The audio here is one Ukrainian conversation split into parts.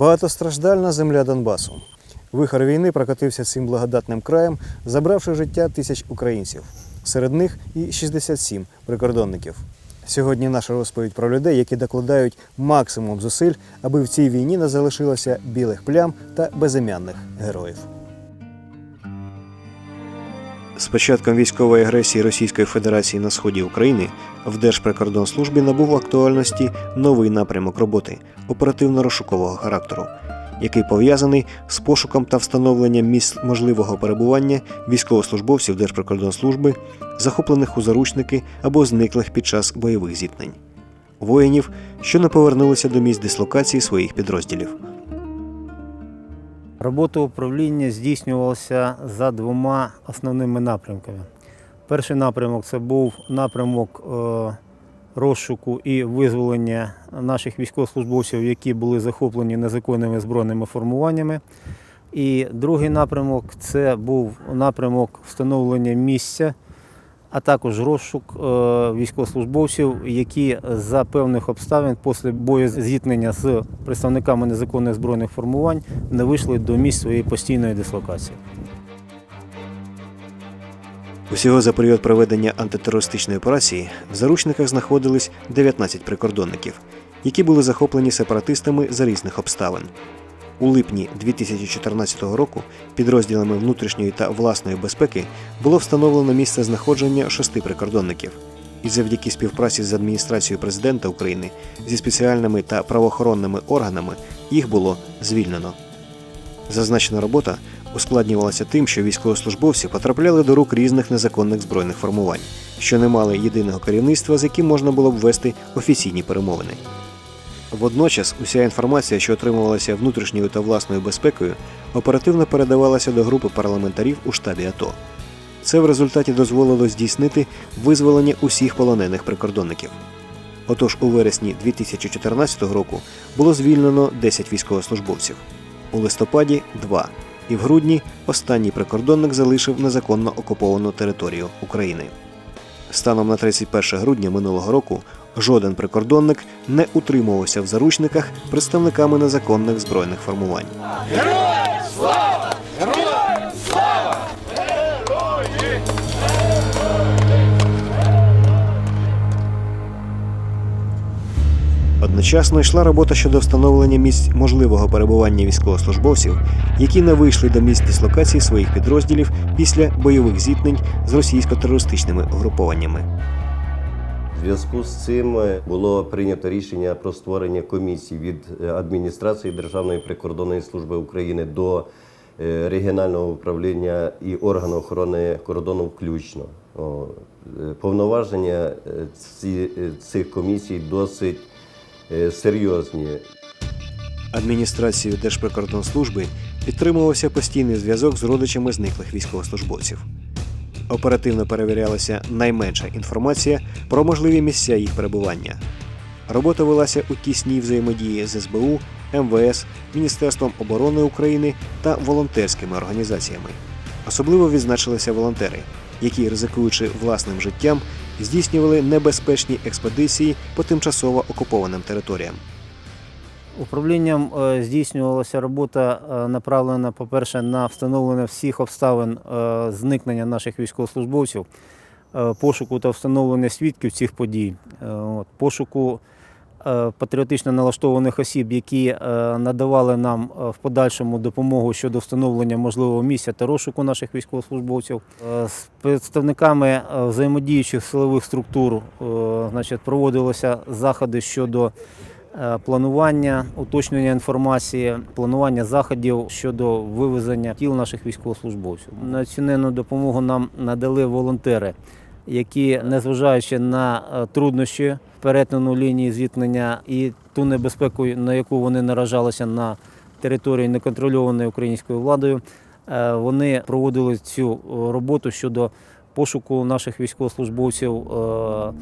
Багатостраждальна земля Донбасу. Вихор війни прокотився цим благодатним краєм, забравши життя тисяч українців. Серед них і 67 прикордонників. Сьогодні наша розповідь про людей, які докладають максимум зусиль, аби в цій війні не залишилося білих плям та безім'янних героїв. З початком військової агресії Російської Федерації на сході України в Держприкордонслужбі набув актуальності новий напрямок роботи оперативно-розшукового характеру, який пов'язаний з пошуком та встановленням місць можливого перебування військовослужбовців Держприкордонслужби, захоплених у заручники або зниклих під час бойових зіткнень, воїнів, що не повернулися до місць дислокації своїх підрозділів. Робота управління здійснювалася за двома основними напрямками. Перший напрямок це був напрямок е, розшуку і визволення наших військовослужбовців, які були захоплені незаконними збройними формуваннями. І другий напрямок це був напрямок встановлення місця, а також розшук е, військовослужбовців, які за певних обставин після бою зіткнення з представниками незаконних збройних формувань не вийшли до місць своєї постійної дислокації. Усього за період проведення антитерористичної операції в заручниках знаходились 19 прикордонників, які були захоплені сепаратистами за різних обставин. У липні 2014 року підрозділами внутрішньої та власної безпеки було встановлено місце знаходження шести прикордонників. І завдяки співпраці з адміністрацією президента України зі спеціальними та правоохоронними органами їх було звільнено. Зазначена робота ускладнювалася тим, що військовослужбовці потрапляли до рук різних незаконних збройних формувань, що не мали єдиного керівництва, з яким можна було б вести офіційні перемовини. Водночас уся інформація, що отримувалася внутрішньою та власною безпекою, оперативно передавалася до групи парламентарів у штабі АТО. Це в результаті дозволило здійснити визволення усіх полонених прикордонників. Отож, у вересні 2014 року було звільнено 10 військовослужбовців, у листопаді 2, і в грудні останній прикордонник залишив незаконно окуповану територію України. Станом на 31 грудня минулого року жоден прикордонник не утримувався в заручниках представниками незаконних збройних формувань. Одночасно йшла робота щодо встановлення місць можливого перебування військовослужбовців, які не вийшли до місць дислокації своїх підрозділів після бойових зіткнень з російсько-терористичними угрупованнями. Зв'язку з цим е, було прийнято рішення про створення комісії від е, адміністрації Державної прикордонної служби України до е, регіонального управління і органу охорони кордону включно. Повноваження цих комісій досить серйозні. Адміністрацією Держприкордонслужби підтримувався постійний зв'язок з родичами зниклих військовослужбовців. Оперативно перевірялася найменша інформація про можливі місця їх перебування. Робота велася у тісній взаємодії з СБУ, МВС, Міністерством оборони України та волонтерськими організаціями. Особливо відзначилися волонтери, які, ризикуючи власним життям, здійснювали небезпечні експедиції по тимчасово окупованим територіям. Управлінням е, здійснювалася робота е, направлена, по-перше, на встановлення всіх обставин е, зникнення наших військовослужбовців, пошуку та встановлення свідків цих подій, пошуку патріотично налаштованих осіб, які надавали нам в подальшому допомогу щодо встановлення можливого місця та розшуку наших військовослужбовців. З представниками взаємодіючих силових структур значить, проводилися заходи щодо планування, уточнення інформації, планування заходів щодо вивезення тіл наших військовослужбовців. Національну допомогу нам надали волонтери, які, незважаючи на е, труднощі перетину лінії зіткнення і ту небезпеку, на яку вони наражалися на території неконтрольованої українською владою, е, вони проводили цю е, роботу щодо пошуку наших військовослужбовців, е,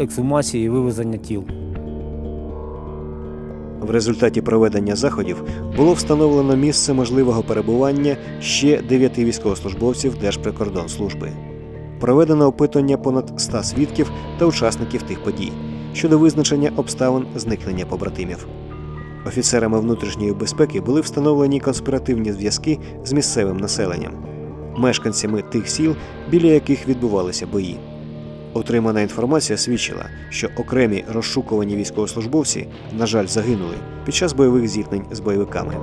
ексгумації і вивезення тіл. В результаті проведення заходів було встановлено місце можливого перебування ще дев'яти військовослужбовців Держприкордонслужби. Проведено опитування понад 100 свідків та учасників тих подій щодо визначення обставин зникнення побратимів. Офіцерами внутрішньої безпеки були встановлені конспіративні зв'язки з місцевим населенням, мешканцями тих сіл, біля яких відбувалися бої. Отримана інформація свідчила, що окремі розшукувані військовослужбовці, на жаль, загинули під час бойових зіткнень з бойовиками.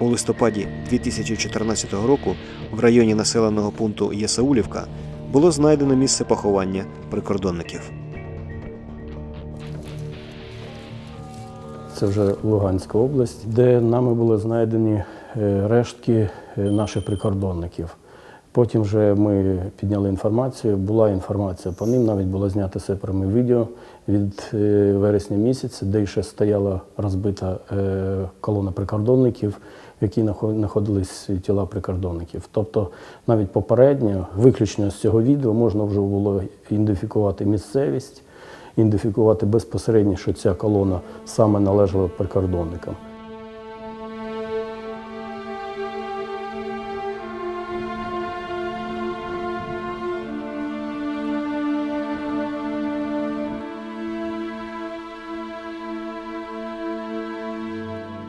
У листопаді 2014 року в районі населеного пункту Єсаулівка було знайдено місце поховання прикордонників. Це вже Луганська область, де нами були знайдені е, рештки е, наших прикордонників. Потім вже ми підняли інформацію, була інформація по ним, навіть було знято сепарами відео від е, вересня місяця, де ще стояла розбита е, колона прикордонників, в якій знаходились тіла прикордонників. Тобто навіть попередньо, виключно з цього відео, можна вже було ідентифікувати місцевість, ідентифікувати безпосередньо, що ця колона саме належала прикордонникам.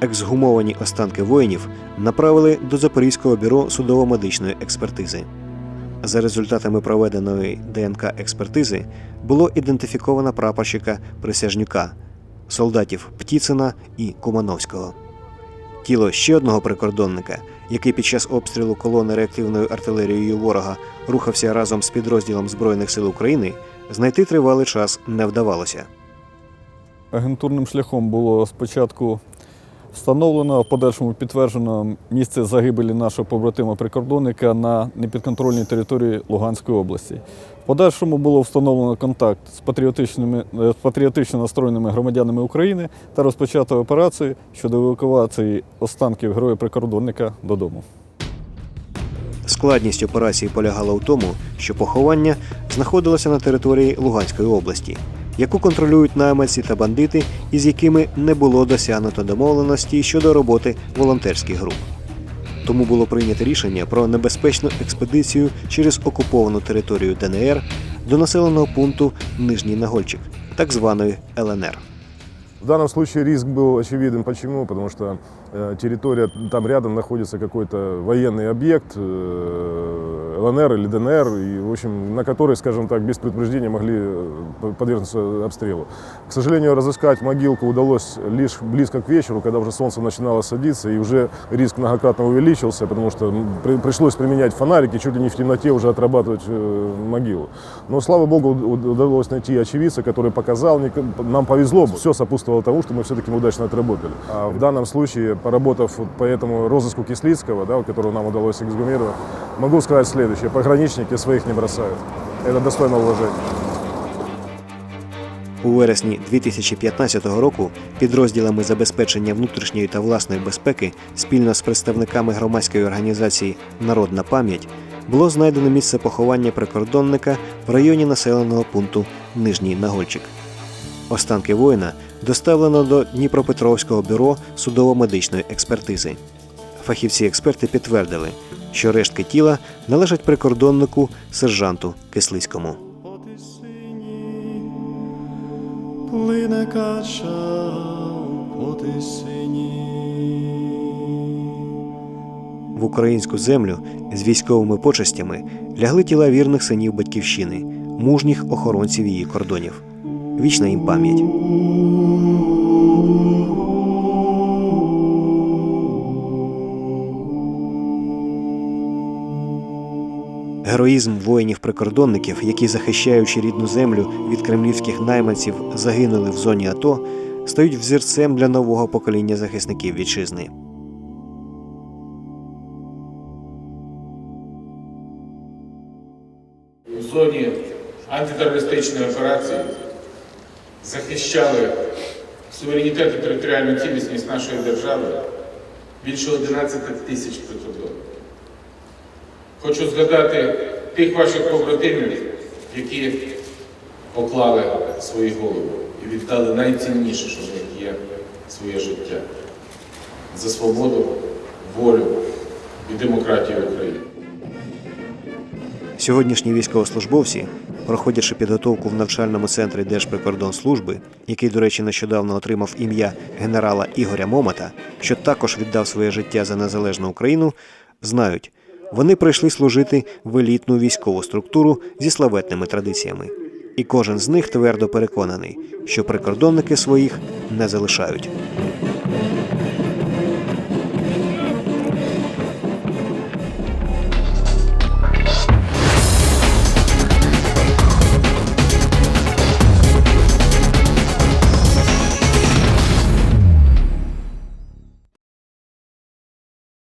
Ексгумовані останки воїнів направили до Запорізького бюро судово-медичної експертизи. За результатами проведеної ДНК-експертизи було ідентифіковано прапорщика Присяжнюка, солдатів Птіцина і Кумановського. Тіло ще одного прикордонника, який під час обстрілу колони реактивною артилерією ворога рухався разом з підрозділом Збройних сил України, знайти тривалий час не вдавалося. Агентурним шляхом було спочатку встановлено, в подальшому підтверджено місце загибелі нашого побратима прикордонника на непідконтрольній території Луганської області. В подальшому було встановлено контакт з патріотичними е, з патріотично настроєними громадянами України та розпочато операцію щодо евакуації останків героя прикордонника додому. Складність операції полягала у тому, що поховання знаходилося на території Луганської області, яку контролюють найманці та бандити, із якими не було досягнуто домовленості щодо роботи волонтерських груп. Тому було прийнято рішення про небезпечну експедицію через окуповану територію ДНР до населеного пункту Нижній Нагольчик, так званої ЛНР. В данном случае риск был очевиден. Почему? Потому что э, территория, там рядом находится какой-то военный объект, э, ЛНР или ДНР, и, в общем, на который, скажем так, без предупреждения могли э, подвергнуться обстрелу. К сожалению, разыскать могилку удалось лишь близко к вечеру, когда уже солнце начинало садиться, и уже риск многократно увеличился, потому что при- пришлось применять фонарики, чуть ли не в темноте уже отрабатывать э, могилу. Но, слава богу, уд- удалось найти очевидца, который показал, нам повезло, все сопутствовало тому, что мы все-таки удачно отработали. А в данном случае, поработав по этому розыску Кислицкого, да, которого нам удалось эксгумировать, могу сказать следующее. Пограничники своих не бросают. Это достойно уважения. У вересні 2015 року підрозділами забезпечення внутрішньої та власної безпеки спільно з представниками громадської організації Народна пам'ять було знайдено місце поховання прикордонника в районі населеного пункту Нижній Нагольчик. Останки воїна доставлено до Дніпропетровського бюро судово-медичної експертизи. Фахівці-експерти підтвердили, що рештки тіла належать прикордоннику сержанту Кислицькому. Плине кача поти. В українську землю з військовими почестями лягли тіла вірних синів батьківщини, мужніх охоронців її кордонів. Вічна їм пам'ять. Героїзм воїнів-прикордонників, які, захищаючи рідну землю від кремлівських найманців, загинули в зоні АТО, стають взірцем для нового покоління захисників вітчизни. у зоні антитерористичної операції захищали суверенітет і територіальну цілісність нашої держави більше 11 тисяч прикордонників. Хочу згадати тих ваших побратимів, які поклали свої голови і віддали найцінніше, що в них є своє життя за свободу, волю і демократію України. Сьогоднішні військовослужбовці проходячи підготовку в навчальному центрі Держприкордонслужби, який, до речі, нещодавно отримав ім'я генерала Ігоря Момата, що також віддав своє життя за незалежну Україну, знають, вони прийшли служити в елітну військову структуру зі славетними традиціями. І кожен з них твердо переконаний, що прикордонники своїх не залишають.